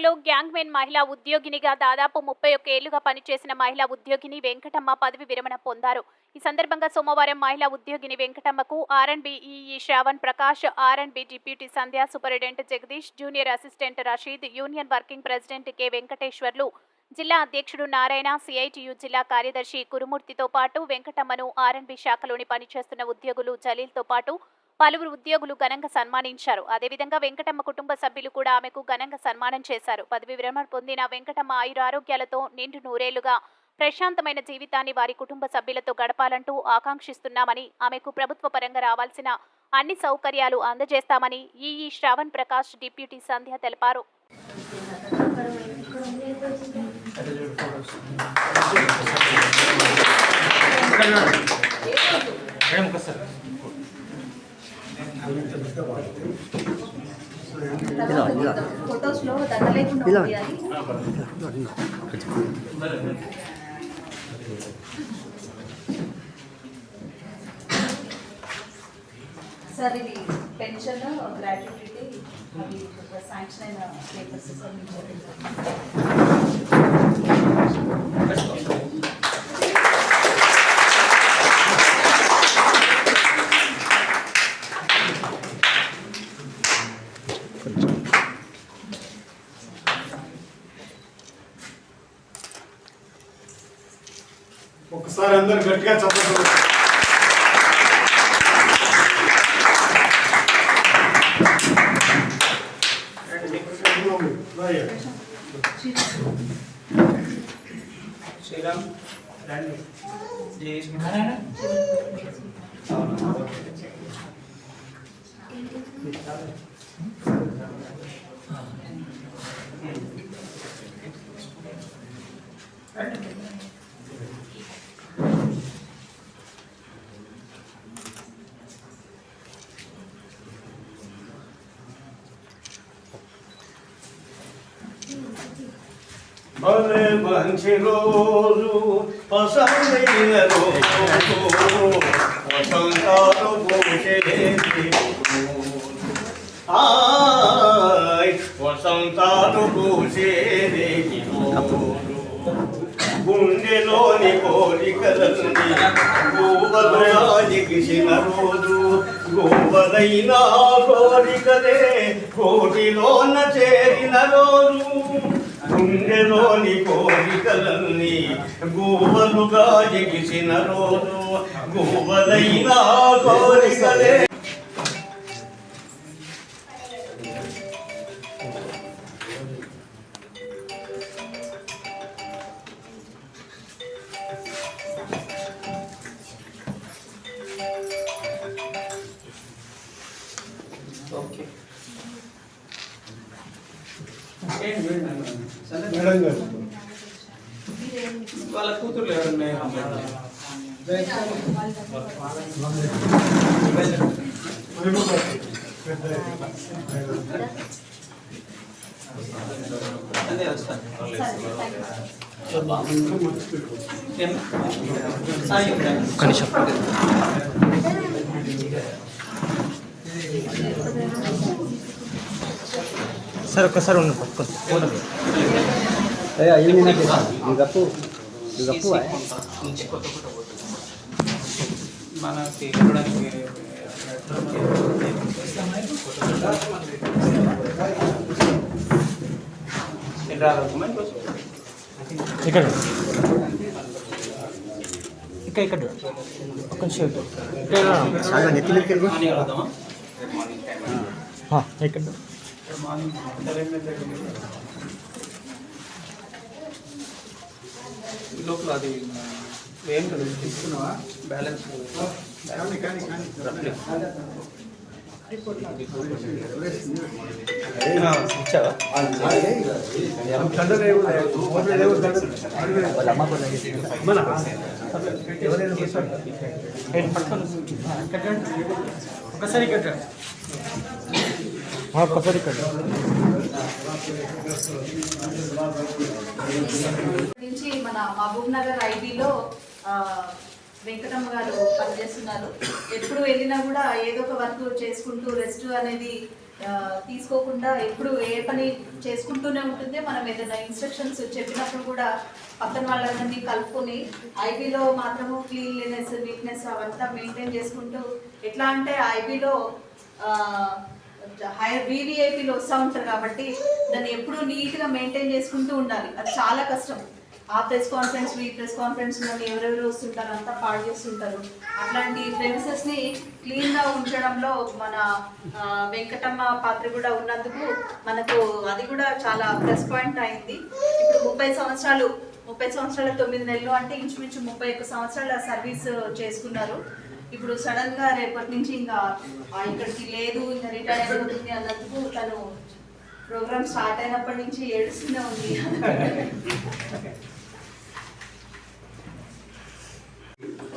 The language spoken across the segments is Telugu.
శాఖలో గ్యాంగ్మెన్ మహిళా ఉద్యోగినిగా దాదాపు ముప్పై ఒక్క ఏళ్ళుగా పనిచేసిన మహిళా ఉద్యోగిని వెంకటమ్మ పదవి విరమణ పొందారు. ఈ సందర్భంగా సోమవారం మహిళా ఉద్యోగిని వెంకటమ్మకు RNB EE Shravan Prakash RNB deputy Sandhya superintendent Jagadish junior assistant Rasheed union working president K Venkateswarlu జిల్లా అధ్యక్షుడు నారాయణ సిఐటియు జిల్లా కార్యదర్శి కురుమూర్తితో పాటు వెంకటమ్మను ఆర్ఎన్బి శాఖలోని పనిచేస్తున్న ఉద్యోగులు జలీల్తో పాటు పలువురు ఉద్యోగులు ఘనంగా సన్మానించారు. అదేవిధంగా వెంకటమ్మ కుటుంబ సభ్యులు కూడా ఆమెకు ఘనంగా సన్మానం చేశారు. పదవి విరమణ పొందిన వెంకటమ్మ ఆయురారోగ్యాలతో నిండు నూరేళ్ళుగా ప్రశాంతమైన జీవితాన్ని వారి కుటుంబ సభ్యులతో గడపాలంటూ ఆకాంక్షిస్తున్నామని ఆమెకు ప్రభుత్వ పరంగా రావాల్సిన అన్ని సౌకర్యాలు అందజేస్తామని ఈఈ శ్రావణ్ ప్రకాష్ డిప్యూటీ సంధ్య తెలిపారు. మేడం ఫొటోస్లో దగ్గర సార్ ఇది పెన్షన్ గ్రాట్యుటీ అవి శాంక్షన్ అయిన పేపర్స్ ఒకసారి అందరూ గట్టిగా చెప్పండి శ్రీరామ్ రండి. జై భలే మంచి రోజు పసందైన రోజు వసంతాలు పూసేది ఆయ్ వసంతాలు పూసేది రోజు గుండెలోని కోరికలన్నీ గోవలుగా కృష్ణ రోజు గోవలైన కోరికలే కోటిలోన చేరిన రోజు గుండెలోని కోరికలన్నీ గోవలుగా ఎగిసిన రోజు గోవలైన కోరికలే ఓకే ఏంటి మేడం సందర్భం మేడం గారు వాళ్ళ కూతుర్లు ఎవరున్నాయి అదే వస్తాను ఏం? సాయి ఉంటాను. సార్ ఒక్కసారి ఉండు ఫోన్ నుంచి కొత్త కొత్త పోతుంది. మనకి వెళ్ళడానికి ఎట్లా డాక్యుమెంట్ ఇక్కడ ఇక్కడ ఇక్కడ ఒక్క నిమిషం ఇటు. ఇక్కడ రా. మార్నింగ్ వెళ్దామా ఆ, ఇక్కడ మార్నింగ్ లోపల అది ఏం కదా తీసుకున్నావా? బ్యాలెన్స్ ఇచ్చావా ఏంటి పట్టుకొని ఇక్కడ రండి. ఒకసారి ఒక్కసారి ఇక్కడ గురించి నుంచి మన మహబూబ్ నగర్ ఐబీలో వెంకటమ్మ గారు పనిచేస్తున్నారు. ఎప్పుడు వెళ్ళినా కూడా ఏదో ఒక వర్క్ చేసుకుంటూ రెస్ట్ అనేది తీసుకోకుండా ఎప్పుడు ఏ పని చేసుకుంటూనే ఉంటుంది. మనం ఏదైనా ఇన్స్ట్రక్షన్స్ చెప్పినప్పుడు కూడా పక్కన వాళ్ళందరినీ కలుపుకొని ఐబీలో మాత్రము క్లీన్లీనెస్ నీట్నెస్ అవంతా మెయింటైన్ చేసుకుంటూ ఎట్లా అంటే ఐబీలో హైయర్ వీవీఐపీలు వస్తూ ఉంటారు కాబట్టి దాన్ని ఎప్పుడూ నీట్గా మెయింటైన్ చేసుకుంటూ ఉండాలి. అది చాలా కష్టం. ఆ ప్రెస్ కాన్ఫరెన్స్ ఈ ప్రెస్ కాన్ఫరెన్స్లోని ఎవరెవరు వస్తుంటారు అంతా పాడు చేస్తుంటారు. అట్లాంటి ప్రెమిసెస్ని క్లీన్గా ఉంచడంలో మన వెంకటమ్మ పాత్ర కూడా ఉన్నందుకు మనకు అది కూడా చాలా ప్లస్ పాయింట్ అయింది. ఇప్పుడు ముప్పై సంవత్సరాలు ముప్పై సంవత్సరాల తొమ్మిది నెలలు అంటే ఇంచుమించు ముప్పై ఒక్క సంవత్సరాల సర్వీస్ చేసుకున్నారు. ఇప్పుడు సడన్గా రేపటి నుంచి ఇంకా ఇక్కడికి లేదు ఇంకా రిటైర్ అయిపోతుంది అన్నందుకు తను ప్రోగ్రామ్ స్టార్ట్ అయినప్పటి నుంచి ఏడుస్తూనే ఉంది.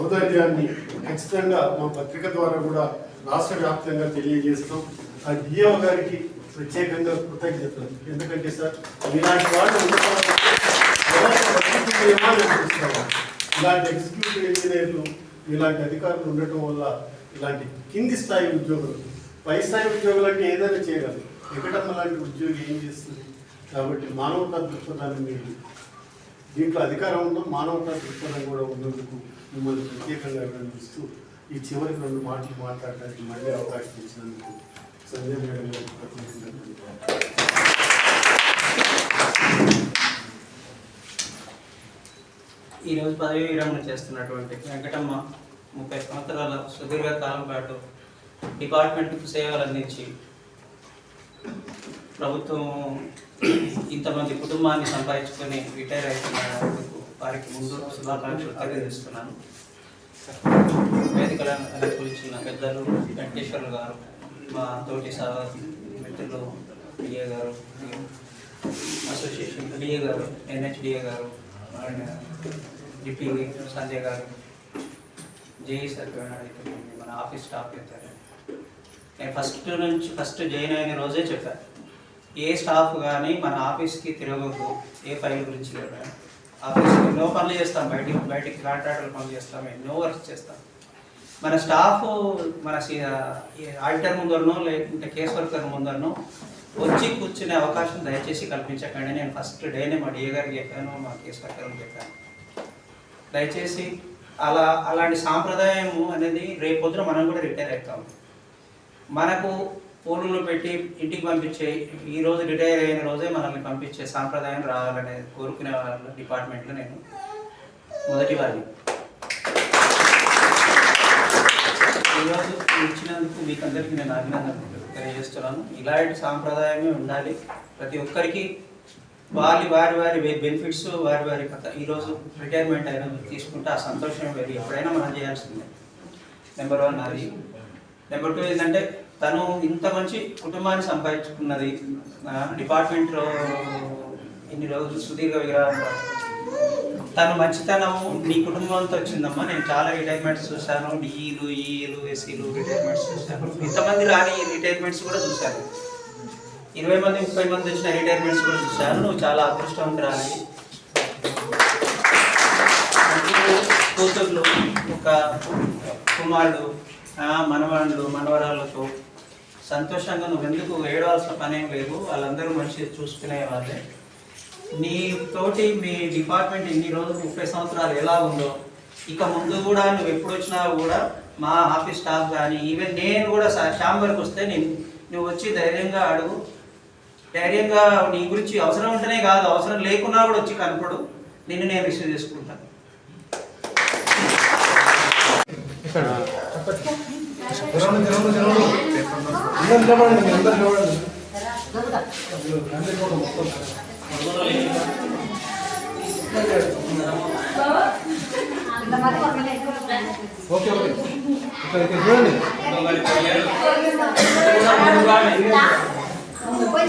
ఔదార్యాన్ని ఖచ్చితంగా మా పత్రిక ద్వారా కూడా రాష్ట్ర వ్యాప్తంగా తెలియజేస్తాం ఆ డిఎం గారికి ప్రత్యేకంగా కృతజ్ఞతలు. ఎందుకంటే సార్ ఇలాంటి వాళ్ళు ఇలాంటి ఎగ్జిక్యూటివ్ ఇంజనీర్లు ఇలాంటి అధికారులు ఉండటం వల్ల ఇలాంటి కింది స్థాయి ఉద్యోగులు పై స్థాయి ఉద్యోగులు అంటే ఏదైనా చేయగలరు. ఎక్కడమ్మ లాంటి ఉద్యోగి ఏం చేస్తుంది? కాబట్టి మానవతా దృక్పథాన్ని మీరు దీంట్లో అధికారం ఉందో మానవతా దృక్పథం కూడా ఉన్నందుకు మిమ్మల్ని ప్రత్యేకంగా అభినందిస్తూ ఈ చివరికి రెండు మాటలు మాట్లాడడానికి మళ్ళీ అవకాశం ఇచ్చినందుకు సంజయ్ మేడం గారికి ప్రత్యేకంగా ఈరోజు పదవి విరమణ చేస్తున్నటువంటి వెంకటమ్మ ముప్పై సంవత్సరాల సుదీర్ఘ కాలం పాటు డిపార్ట్మెంట్కు సేవలు అందించి ప్రభుత్వం ఇంతమంది కుటుంబాన్ని సంపాదించుకొని రిటైర్ అవుతున్నారు వారికి ముందు శుభాకాంక్షలు తెలియజేస్తున్నాను. వేదికలను అలంకరించిన పెద్దలు వెంకటేశ్వర్లు గారు మా తోటి సహ మిత్రులు డిఏ గారు అసోసియేషన్ డిఏ గారు ఎన్హెచ్డిఏ గారు అండ్ డిపి సంజయ్ గారు జేఈ సార్ మన ఆఫీస్ స్టాఫ్ చెప్తారు నేను ఫస్ట్ నుంచి ఫస్ట్ జాయిన్ అయిన రోజే చెప్పాను ఏ స్టాఫ్ కానీ మన ఆఫీస్కి తిరగద్దు ఏ ఫైల్ గురించి కూడా. ఆఫీస్కి ఎన్నో పనులు చేస్తాం. బయటికి బయటికి కాంట్రాక్టర్ పనులు చేస్తాం. ఎన్నో వర్క్ చేస్తాం. మన స్టాఫ్ మన ఆడిటర్ ముందరనో లేకుంటే కేస్ వర్కర్ ముందరనో వచ్చి కూర్చునే అవకాశం దయచేసి కల్పించకండి. నేను ఫస్ట్ డేనే మా డిఏ గారికి చెప్పాను మా కేస్ వర్కర్కి చెప్పాను. దయచేసి అలా అలాంటి సాంప్రదాయం అనేది రేపొద్దున మనం కూడా రిటైర్ అవుతాం మనకు ఫోన్లు పెట్టి ఇంటికి పంపించే ఈ రోజు రిటైర్ అయిన రోజే మనల్ని పంపించే సాంప్రదాయం రావాలనే కోరుకునే వాళ్ళ డిపార్ట్మెంట్లో నేను మొదటి వాడిని. ఈరోజు ఇచ్చినందుకు మీకు అందరికీ నేను అభినందనలు తెలియజేస్తున్నాను. ఇలాంటి సాంప్రదాయమే ఉండాలి. ప్రతి ఒక్కరికి వారి వారి వారి బెనిఫిట్స్ వారి వారి కథ ఈరోజు రిటైర్మెంట్ అయిన తీసుకుంటే ఆ సంతోషం వెళ్ళి ఎప్పుడైనా మనం చేయాల్సిందే. నెంబర్ వన్ అది. నెంబర్ టూ ఏంటంటే తను ఇంత మంచి కుటుంబాన్ని సంపాదించుకున్నది డిపార్ట్మెంట్లో ఇన్ని రోజులు సుదీర్ఘ విగ్రహం తను మంచితనం నీ కుటుంబంతో వచ్చిందమ్మా. నేను చాలా రిటైర్మెంట్స్ చూశాను. డిఈలు ఈఈలు ఎస్సీలు రిటైర్మెంట్స్ చూశాను. ఇంతమంది రాని రిటైర్మెంట్స్ కూడా చూశాను. ఇరవై మంది ముప్పై మంది వచ్చిన రిటైర్మెంట్స్ కూడా చూశాను. నువ్వు చాలా అదృష్టవంతురాలి. కూతుర్లు ఒక కుమారుడు మనవాళ్ళు మనవరాళ్ళతో సంతోషంగా నువ్వు ఎందుకు ఏడవలసిన పని ఏం లేదు వాళ్ళందరూ మంచి చూసుకునే వాళ్ళే. నీ తోటి మీ డిపార్ట్మెంట్ ఇన్ని రోజులు ముప్పై సంవత్సరాలు ఎలా ఉందో ఇక ముందు కూడా నువ్వు ఎప్పుడు వచ్చినా కూడా మా ఆఫీస్ స్టాఫ్ కానీ ఈవెన్ నేను కూడా ఛాంబర్కి వస్తే నేను నువ్వు వచ్చి ధైర్యంగా అడుగు. ధైర్యంగా నీ గురించి అవసరం ఉంటేనే కాదు అవసరం లేకున్నా కూడా వచ్చి కనపడు నిన్ను నేను రిసీవ్ చేసుకుంటాను ఓకే ఓకే. ఇక్కడ ఇక్కడ చూడండి అరే చిక్కుపోయి